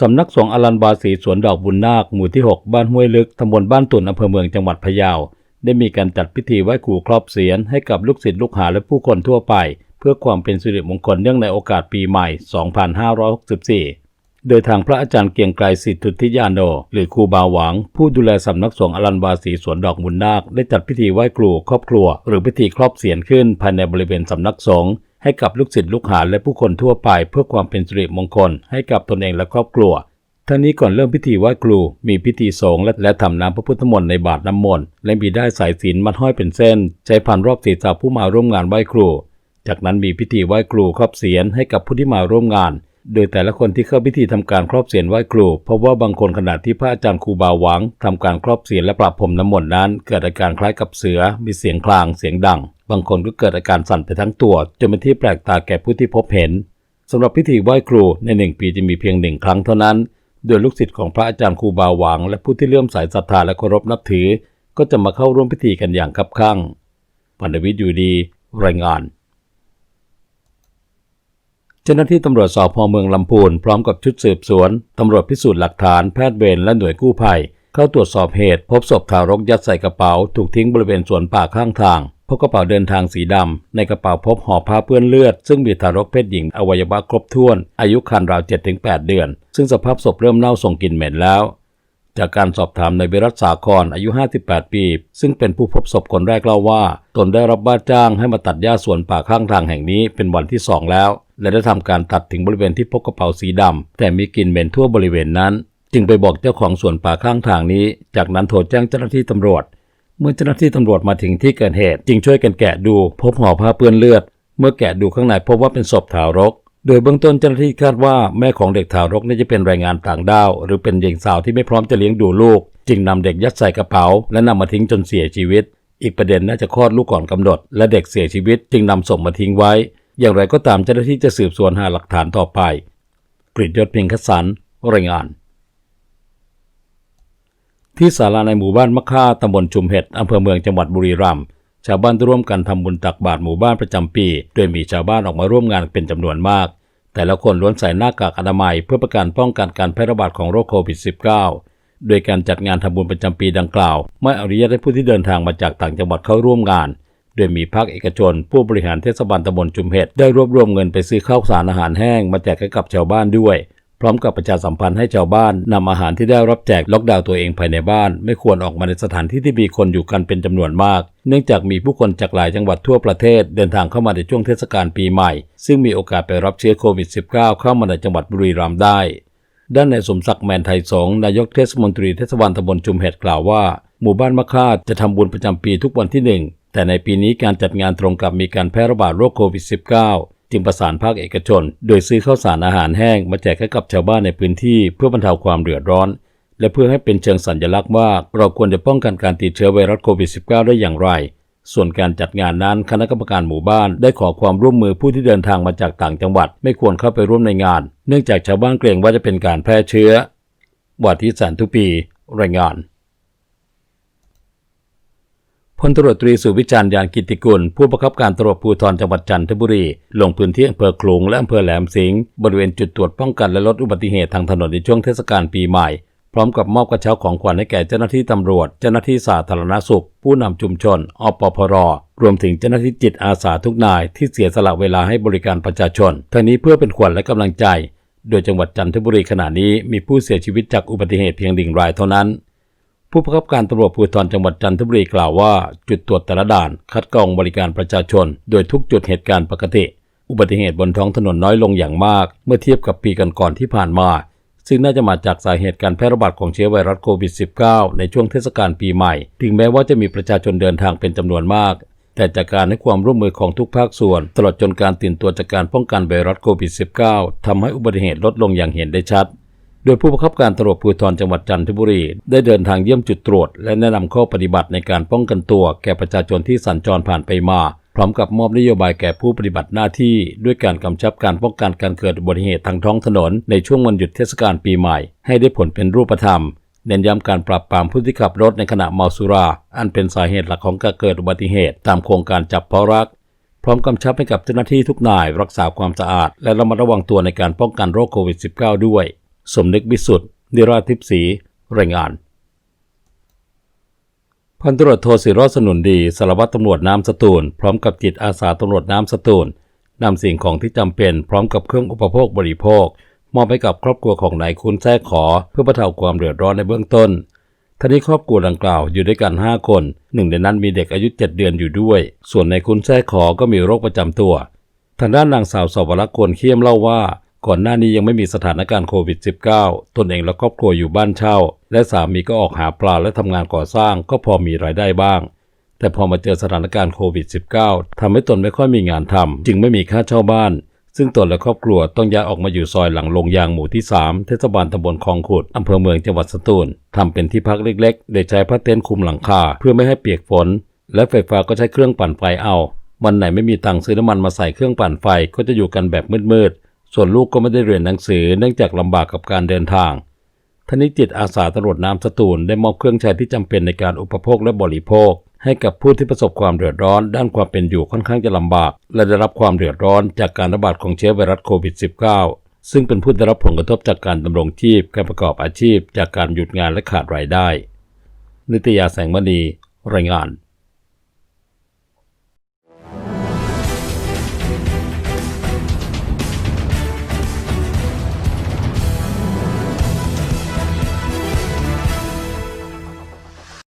สำนักสงฆ์อลันบาสีสวนดอกบุญนาคหมู่ที่ 6 บ้านห้วยลึกตำบลบ้านตุ่นอำเภอเมืองจังหวัดพะเยา ได้มีการจัดพิธีไหว้ครูครอบเสียนให้กับลูกศิษย์ลูกหาและผู้คนทั่วไป เพื่อความเป็นสิริมงคลเนื่องในโอกาสปีใหม่ 2564 โดยทางพระอาจารย์เกียงไกรสิทธุทิยาโน หรือครูบาหวัง ผู้ดูแลสำนักสงฆ์อลันบาสีสวนดอกบุญนาคได้จัดพิธีไหว้ครูครอบครัว หรือพิธีครอบเสียนขึ้นภายในบริเวณสำนักสงฆ์ ให้กับลูกศิษย์ลูกหาและผู้คนทั่วไปเพื่อความเป็นสิริมงคลให้กับตนเองและครอบครัวทั้งนี้ก่อนเริ่มพิธีไหว้ครู มีพิธีสงฆ์และและทำน้ำพระพุทธมนต์ในบาตรน้ำมนต์และมีได้สายศีลมัดห้อยเป็นเส้น ใช้พันรอบศีรษะผู้มาร่วมงานไหว้ครู จากนั้นมีพิธีไหว้ครูครอบเสียนให้กับผู้ที่มาร่วมงาน โดยแต่ละคนที่เข้าพิธีทำการครอบเสียนไหว้ครูเพราะว่าบางคนขณะที่พระอาจารย์ครูบาหวังทำการครอบเสียนและปรับผมน้ำมนต์นั้น เกิดอาการคล้ายกับเสือ มีเสียงคลางเสียงดัง บางคนก็เกิดอาการสั่นไปทั้งตัวจนเป็นที่แปลกตาแก่ผู้ที่พบเห็นสำหรับพิธีไหว้ครูในหนึ่งปีจะมีเพียงหนึ่งครั้งเท่านั้น โดยลูกศิษย์ของพระอาจารย์ครูบาหวัง และผู้ที่เลื่อมใสศรัทธาและเคารพนับถือ ก็จะมาเข้าร่วมพิธีกันอย่างคับคั่งพันธวิทย์อยู่ดี รายงานเจ้าหน้าที่ตำรวจสพเมืองลำพูนพร้อมกับชุดสืบสวน ตำรวจพิสูจน์หลักฐานแพทย์เวรและหน่วยกู้ภัย เข้าตรวจสอบเหตุ พบศพทารกยัดใส่กระเป๋า ถูกทิ้งบริเวณสวนป่าข้างทาง พบกระเป๋าเดินทางสีดำ ในกระเป๋าพบห่อผ้าเปื้อนเลือด ซึ่งมีทารกเพศหญิงอวัยวะครบถ้วน อายุครรภ์ราว 7-8 เดือน ซึ่งสภาพศพเริ่มเน่าส่งกลิ่นเหม็นแล้ว จากการสอบถามในวิรัตสาครอายุ 58 ปี ซึ่งเป็นผู้พบศพคนแรกเล่าว่า ตนได้รับบ้าจ้างให้มาตัดหญ้าสวนป่าข้างทางแห่งนี้เป็นวันที่สองแล้ว และได้ทำการตัดถึงบริเวณที่พบกระเป๋าสีดำแต่มีกลิ่นเหม็นทั่วบริเวณนั้น จึงไปบอกเจ้าของสวนป่าข้างทางนี้ จากนั้นโทรแจ้งเจ้าหน้าที่ตำรวจ เมื่อเจ้าหน้าที่ตำรวจมาถึงที่เกิดเหตุ จึงช่วยกันแกะดู พบห่อผ้าเปื้อนเลือด เมื่อแกะดูข้างในพบว่าเป็นศพทารก โดยเบื้องต้นเจ้าหน้าที่คาดว่าแม่ของเด็กทารกน่าจะเป็นแรงงานต่างด้าว หรือเป็นหญิงสาวที่ไม่พร้อมจะเลี้ยงดูลูก จึงนำเด็กยัดใส่กระเป๋า และนำมาทิ้งจนเสียชีวิต อีกประเด็นน่าจะคลอดลูกก่อนกำหนด และเด็กเสียชีวิต จึงนำศพมาทิ้งไว้ อย่างไรก็ตามเจ้าหน้าที่จะสืบสวนหาหลักฐานต่อไปกฤษยศเพียงคสันรายงาน ที่ศาลาในหมู่บ้านมะค่าตำบลชุมเห็ดอำเภอเมืองจังหวัดบุรีรัมย์ชาวบ้านร่วมกันทำบุญตักบาตรหมู่บ้านประจำปี โดยมีชาวบ้านออกมาร่วมงานเป็นจำนวนมาก แต่ละคนล้วนใส่หน้ากากอนามัย เพื่อประกันป้องกันการแพร่ระบาดของโรคโควิด -19 โดยการจัดงานทำบุญประจำปีดังกล่าว ไม่อนุญาตให้ผู้ที่เดินทางมาจากต่างจังหวัดเข้าร่วมงาน โดยมีภาคเอกชน ผู้บริหารเทศบาลตำบลจุมเห็ดได้รวบรวมเงินไปซื้อข้าวสารอาหารแห้งมาแจกให้กับชาวบ้านด้วย พร้อมกับประชาสัมพันธ์ให้ชาวบ้านนำอาหารที่ได้รับแจกล็อกดาวน์ตัวเองภายในบ้าน ไม่ควรออกมาในสถานที่ที่มีคนอยู่กันเป็นจำนวนมาก เนื่องจากมีผู้คนจากหลายจังหวัดทั่วประเทศเดินทางเข้ามาในช่วงเทศกาลปีใหม่ ซึ่งมีโอกาสไปรับเชื้อโควิด -19 เข้ามาในจังหวัดบุรีรัมย์ได้ ด้านนายสมศักดิ์แมนไทยสงนายกเทศมนตรีเทศบาลตำบลจุมเห็ดกล่าวว่า หมู่บ้านมะค่าจะทำบุญประจำปีทุกวันที่หนึ่งแต่ในปีนี้การจัดงานตรงกับมีการแพร่ระบาดโรคโควิด -19 จึงประสานภาคเอกชน โดยซื้อข้าวสารอาหารแห้งมาแจกให้กับชาวบ้านในพื้นที่เพื่อบรรเทาความเดือดร้อน และเพื่อให้เป็นเชิงสัญลักษณ์ว่าเราควรจะป้องกันการติดเชื้อไวรัสโควิด -19 ได้อย่างไร ส่วนการจัดงานนั้นคณะกรรมการหมู่บ้านได้ขอความร่วมมือผู้ที่เดินทางมาจากต่างจังหวัด ไม่ควรเข้าไปร่วมในงาน เนื่องจากชาวบ้านเกรงว่าจะเป็นการแพร่เชื้อวัดที่แสนทุปี รายงาน พลตรวจตรีสุวิจารณ์ยานกิติกุล ผู้บังคับการตำรวจภูธรจังหวัดจันทบุรี ลงพื้นที่อำเภอคลุงและอำเภอแหลมสิงห์บริเวณจุดตรวจป้องกันและลดอุบัติเหตุทางถนนในช่วงเทศกาลปีใหม่ พร้อมกับมอบกระเช้าของขวัญให้แก่เจ้าหน้าที่ตำรวจ เจ้าหน้าที่สาธารณสุข ผู้นำชุมชนอปพรรวมถึงเจ้าหน้าที่จิตอาสาทุกนายที่เสียสละเวลาให้บริการประชาชนทั้งนี้เพื่อเป็นขวัญและกำลังใจ โดยจังหวัดจันทบุรีขณะนี้มีผู้เสียชีวิตจากอุบัติเหตุเพียงหนึ่งรายเท่านั้น ผู้บังคับการตำรวจภูธรจังหวัดจันทบุรีกล่าวว่า จุดตรวจแต่ละด่านคัดกรองบริการประชาชน โดยทุกจุดเหตุการณ์ปกติ อุบัติเหตุบนท้องถนนน้อยลงอย่างมาก เมื่อเทียบกับปีก่อนๆที่ผ่านมา ซึ่งน่าจะมาจากสาเหตุการแพร่ระบาดของเชื้อไวรัสโควิด -19 ในช่วงเทศกาลปีใหม่ ถึงแม้ว่าจะมีประชาชนเดินทางเป็นจำนวนมาก แต่จากการให้ความร่วมมือของทุกภาคส่วน ตลอดจนการตื่นตัวจากการป้องกันไวรัสโควิด -19 ทำให้อุบัติเหตุลดลงอย่างเห็นได้ชัด โดยผู้บังคับการตำรวจภูธรจังหวัดจันทบุรี ได้เดินทางเยี่ยมจุดตรวจ และแนะนำข้อปฏิบัติในการป้องกันตัว แก่ประชาชนที่สัญจรผ่านไปมา พร้อมกับมอบนโยบายแก่ผู้ปฏิบัติหน้าที่ ด้วยการกำชับการป้องกันการเกิดอุบัติเหตุทางท้องถนน ในช่วงวันหยุดเทศกาลปีใหม่ ให้ได้ผลเป็นรูปธรรมเน้นย้ำการปราบปรามผู้ที่ขับรถในขณะเมาสุรา อันเป็นสาเหตุหลักของการเกิดอุบัติเหตุ ตามโครงการจับเพราะรัก พร้อมกำชับให้กับเจ้าหน้าที่ทุกนาย รักษาความสะอาด และระมัดระวังตัวในการป้องกันโรคโควิด -19 ด้วย สมนึกวิสุทธิ์นิราธิปศรีรายงาน พันตรวจโทศิโรจน์สนุนดีสารวัตรตำรวจน้ำสตูล พร้อมกับจิตอาสาตำรวจน้ำสตูลนำสิ่งของที่จำเป็นพร้อมกับเครื่องอุปโภคบริโภค มอบให้กับครอบครัวของนายคุณแท้ขอ เพื่อบรรเทาความเดือดร้อนในเบื้องต้นท่านี้ครอบครัวดังกล่าวอยู่ด้วยกัน 5 คนหนึ่งในนั้นมีเด็กอายุ 7 เดือนอยู่ด้วย ส่วนนายคุณแท้ขอก็มีโรคประจำตัวทางด้านนางสาวสวรรคควรเขี้ยมเล่าว่า ก่อนหน้านี้ยังไม่มีสถานการณ์โควิด -19 ตนเองและครอบครัวอยู่บ้านเช่า และสามีก็ออกหาปลาและทำงานก่อสร้างก็พอมีรายได้บ้าง แต่พอมาเจอสถานการณ์โควิด -19 ทำให้ตนไม่ค่อยมีงานทำจึงไม่มีค่าเช่าบ้าน ซึ่งตนและครอบครัวต้องย้ายออกมาอยู่ซอยหลังโรงยางหมู่ที่ 3 เทศบาลตำบลคลองขุดอำเภอเมืองจังหวัดสตูลทำเป็นที่พักเล็กๆโดยใช้ผ้าเต็นท์คลุมหลังคาเพื่อไม่ให้เปียกฝน และไฟฟ้าก็ใช้เครื่องปั่นไฟเอาวันไหนไม่มีตังค์ซื้อน้ำมันมาใส่เครื่องปั่นไฟก็จะอยู่กันแบบมืดๆ ส่วนลูกก็ไม่ได้เรียนหนังสือเนื่องจากลำบากกับการเดินทางทนิจิตอาสาตำรวจน้ำสตูลได้มอบเครื่องใช้ที่จำเป็นในการอุปโภคและบริโภค ให้กับผู้ที่ประสบความเดือดร้อน ด้านความเป็นอยู่ค่อนข้างจะลำบาก และได้รับความเดือดร้อนจากการระบาดของเชื้อไวรัสโควิด -19 ซึ่งเป็นผู้ได้รับผลกระทบจากการดำรงชีพการประกอบอาชีพ จากการหยุดงานและขาดรายได้ นิตยาแสงมณีรายงาน